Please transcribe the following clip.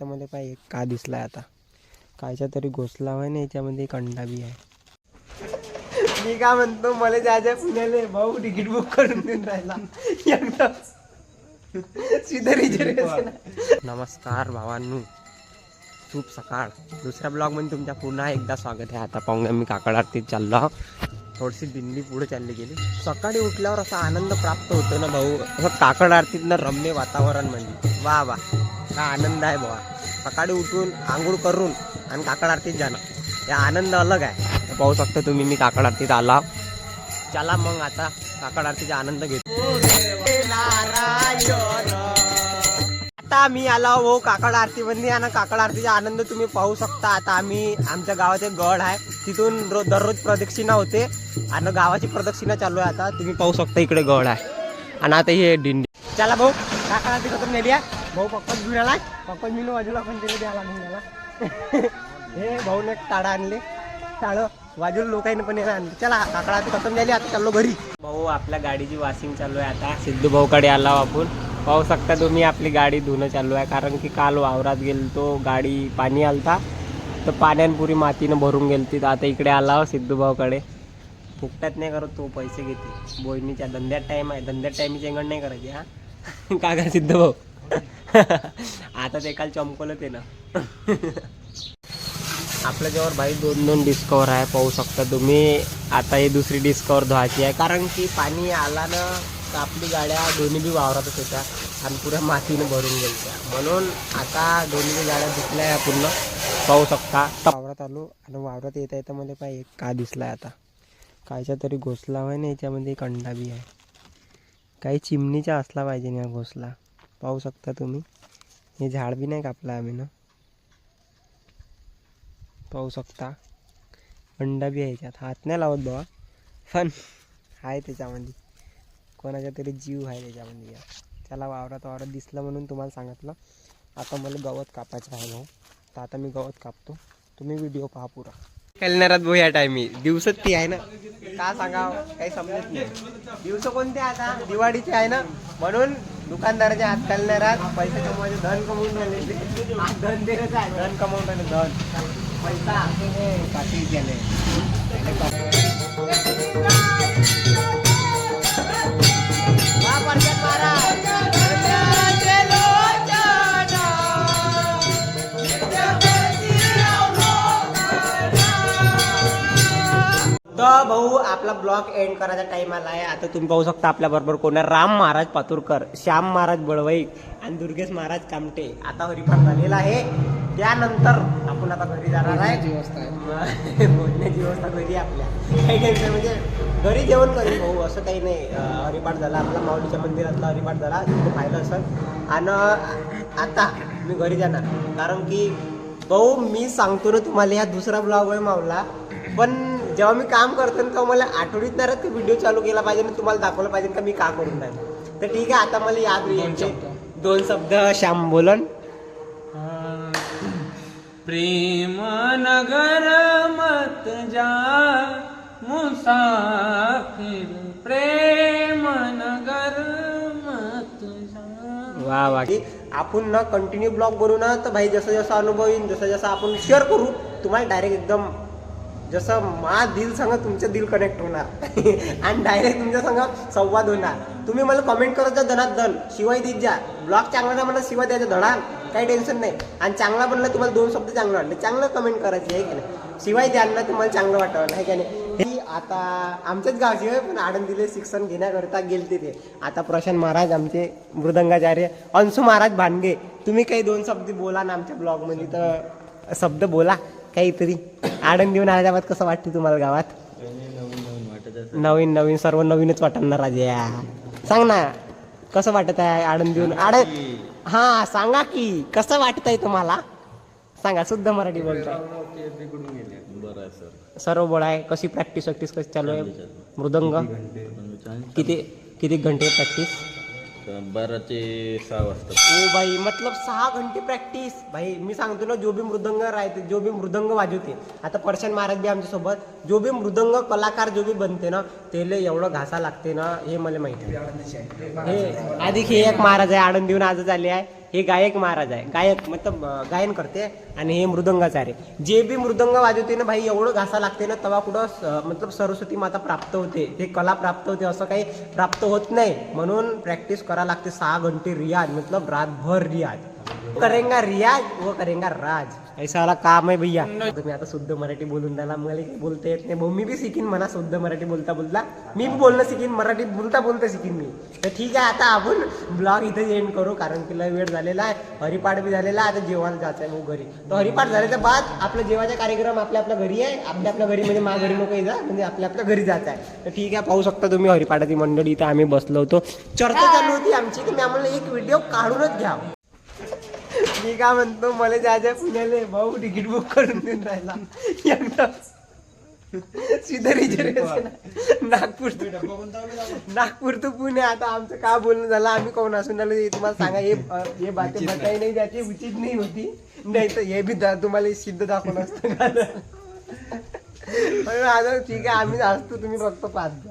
तर मला पाहिजे का दिसलाय आता? कायच्या तरी घोसला आहे ना याच्यामध्ये एक अंडा बी आहे. मी काय म्हणतो मला जायचं पुण्याला भाऊ तिकीट बुक करून देऊन राहिला. नमस्कार भावांनो. शुभ सकाळ. दुसऱ्या ब्लॉगमध्ये तुमच्या पुन्हा एकदा स्वागत आहे. आता पाहून मी काकड आरतीत चाललो. थोडीशी दिंडी पुढे चालली गेली. सकाळी उठल्यावर असा आनंद प्राप्त होतो ना भाऊ. असं काकड आरतीतनं रम्य वातावरण म्हणजे वा वा. हा आनंद आहे भावा सकाळी उठून आंघोळ करून आणि काकड आरतीत जाणं. या आनंद अलग आहे. पाहू शकता तुम्ही मी काकड आरतीत आला. चला मग आता काकड आरतीचा आनंद घेतो. आता मी आला हो काकड आरती मध्ये आणि काकड आरतीचा आनंद तुम्ही पाहू शकता. आता आम्ही आमच्या गावात एक गड आहे. तिथून रोज दररोज प्रदक्षिणा होते. आणि गावाची प्रदक्षिणा चालू आहे आता. तुम्ही पाहू शकता इकडे गड आहे. आणि आता हे दिंडी. चला भाऊ काकड आरती खतम नेली आहे. भाऊ पप्पाच घेऊन आलाय पप्पा मी बाजूला पण तिला द्यायला निघाला हे भाऊने एक टाळा आणले. टाळं बाजूला लोकांनी पण येणार आणले. चला काकडा आता खतम झाली आता चाललो घरी. भाऊ आपल्या गाडीची वॉशिंग चालू आहे आता. सिद्धू भाऊकडे आला आपण पाहू शकता तुम्ही आपली गाडी धुणं चालू आहे कारण की काल वावरात गेलो तो गाडी पाणी आलता. तर पाण्यानपुरी मातीनं भरून गेलती. तर आता इकडे आला हो सिद्धू भाऊकडे. फुकटात नाही करत तो पैसे घेते. बोयनीच्या धंद्यात टाईम आहे. धंद्यात टाईम चेंगड नाही करायची हा. का का सिद्धू भाऊ. आता ते काल चमकवलं ते ना. आपल्या जवळ भाई दोन दोन डिस्कवर आहे पाहू शकता तुम्ही. आता ही दुसरी डिस्कवर धुवायची आहे कारण की पाणी आला ना तर आपली गाड्या दोन्ही बी वावरातच होत्या आणि पुऱ्या मातीनं भरून गेल्या म्हणून आता दोन्ही बी गाड्या दिसल्या आहे पूर्ण. पाहू शकता. वावरात आलो आणि वावरात येता येता मला एक का दिसलाय आता? कायच्या तरी घोसला आहे ना याच्यामध्ये कंडा बी आहे. काही चिमणीचा असला पाहिजे ना घोसला. पाहू शकता तुम्ही. हे झाड बी नाही कापलं आम्ही ना. पाहू शकता. अंडा बी आहे याच्यात हात नाही लावत बाबा पण आहे त्याच्यामध्ये. कोणाचा तरी जीव आहे त्याच्यामध्ये. या त्याला वावरात वावरात दिसलं म्हणून तुम्हाला सांगितलं. आता मला गवत कापायचं आहे भाऊ. तर आता मी गवत कापतो. तुम्ही व्हिडिओ पहा पुरा. कॅलेंडरात भाऊ या टायमी दिवसच ती आहे ना. का सांगा काही समजत नाही. दिवस कोणते आता? दिवाळीचे आहे ना. म्हणून दुकानदाराच्या हात कॅलेंडरात पैसे कमवायचे धन कमवून राहिले. आज धन आहे धन कमवून राहिले धन. पैसा. पाठी गेले भाऊ आपला ब्लॉग एंड करायचा टाइम आला आहे आता तुम्ही पाहू शकता आपल्या बरोबर कोण आहे. राम महाराज पातुरकर श्याम महाराज बळवई आणि दुर्गेश महाराज कामटे. आता हरिपाठ झालेला आहे. त्यानंतर आपण आता घरी जाणार आहे. बोलण्याची व्यवस्था घरी आपल्या. काही टेन्शन म्हणजे घरी जेवण करेल भाऊ असं काही नाही. हरिपाठ झाला. आपला माऊलीच्या मंदिरातला हरिपाठ झाला. तिथे पाहिलं असं आणि आता मी घरी जाणार. कारण की भाऊ मी सांगतो ना तुम्हाला या दुसरा ब्लॉग आहे मावला पण जेव्हा मी काम करतो ना तेव्हा मला आठवडीत ना ते व्हिडिओ चालू केला पाहिजे आणि तुम्हाला दाखवलं पाहिजे का मी का करून राहिलो तर ठीक आहे आता मला याद यायचे. दोन शब्द. श्याम बोलन. प्रेम नगर मत जा मुसाफिर प्रेम नगर मत जा. वा वा. की आपण ना कंटिन्यू ब्लॉग बनवू ना तर भाई जसं जसं अनुभव येईल जसं जसं आपण शेअर करू तुम्हाला डायरेक्ट एकदम जसं मा दिल संग तुमचं दिल कनेक्ट होणार. आणि डायरेक्ट तुमच्या संग संवाद होणार. तुम्ही मला कमेंट करत जा धनात धन. शिवाय देत जा. ब्लॉग चांगला नाही मला शिवाय द्यायचं धडा काही टेन्शन नाही. आणि चांगला बनला तुम्हाला दोन शब्द चांगले वाटले. चांगलं कमेंट करायचे आहे की नाही? शिवाय द्याल ना तुम्हाला चांगलं वाटलं आहे की नाही? ही आता आमच्याच गावची आहे पण आनंदीले शिक्षण घेण्याकरता गेलते ते. आता प्रशांत महाराज आमचे मृदंगाचार्य. अंशू महाराज भानगे. तुम्ही काही दोन शब्द बोला ना आमच्या ब्लॉगमध्ये तर शब्द बोला. काहीतरी आनंद येऊन आल्याच्या बाद कसं वाटते तुम्हाला गावात? नवीन नवीन सर्व नवीनच वाटणार राजा. सांग ना कसं वाटत आहे आनंद येऊन आड हा सांगा की कसं वाटत आहे तुम्हाला? सांगा शुद्ध मराठी बोलताय. सर्व बोळ आहे कशी प्रॅक्टिस प्रॅक्टिस कशी चालू आहे? मृदंग? किती किती घंटे प्रॅक्टिस बारा ते सहा वाजता. ओ भाई मतलब सहा घंटे प्रॅक्टिस भाई मी सांगतो ना जो बी मृदंग राहते जो बी मृदंग वाजवते. आता परशन महाराज बी आमच्यासोबत. जो बी मृदंग कलाकार जो बी बनते ना त्याला एवढं घासा लागते ना हे मला माहिती आहे. हे आधी हे एक महाराज आहे आनंद देऊन आजच आले आहे. हे गायक महाराज आहे. गायक मतलब गायन करते आणि हे मृदंगाचार्य जे बी मृदंग वाजवते ना भाई एवढं घासा लागते ना तेव्हा कुठं मतलब सरस्वती माता प्राप्त होते. ते कला प्राप्त होते असं काही प्राप्त होत नाही. म्हणून प्रॅक्टिस करा लागते. सहा घंटे रियाज मतलब रातभर रियाज. करेंगा रियाज व करेंगा राज. ऐसा वाला काम आहे भैया। तुम्ही आता शुद्ध मराठी बोलून द्याला मला बोलता येत नाही. मी बी शिकीन म्हणा शुद्ध मराठी बोलता बोलता. मी बी बोलणं शिकीन मराठी बोलता बोलता शिकीन मी. तर ठीक आहे आता आपण ब्लॉग इथे एंड करू कारण की लय वेळ झालेला आहे. हरिपाठ बी झालेला आहे आता जेवायला जायचं आहे मग घरी. तर हरिपाठ झाल्याच्या बाद आपला जेवायचा कार्यक्रम आपल्या आपल्या घरी आहे. आपल्या आपल्या घरी म्हणजे मा घरी नको जा म्हणजे आपल्या आपल्या घरी जायचं आहे. तर ठीक आहे पाहू शकता तुम्ही हरिपाठाची मंडळी. इथं आम्ही बसलो होतो. चर्चा चालू होती आमची की मी आम्हाला एक व्हिडिओ काढूनच घ्या. मी काय म्हणतो मला जायचं पुण्याला भाऊ तिकीट बुक करून देऊन राहिला एकदा सीधा रिझर्वेशन नागपूर नागपूर तो पुणे. आता आमचं काय बोलणं झालं आम्ही कोण असून हे तुम्हाला सांगा. हे हे बाते बताई नाही त्याची उचित नाही होती. नाही तर हे बी तुम्हाला सिद्ध दाखवलं असतं का? आता ठीक आहे आम्ही असतो तुम्ही फक्त पाच द्या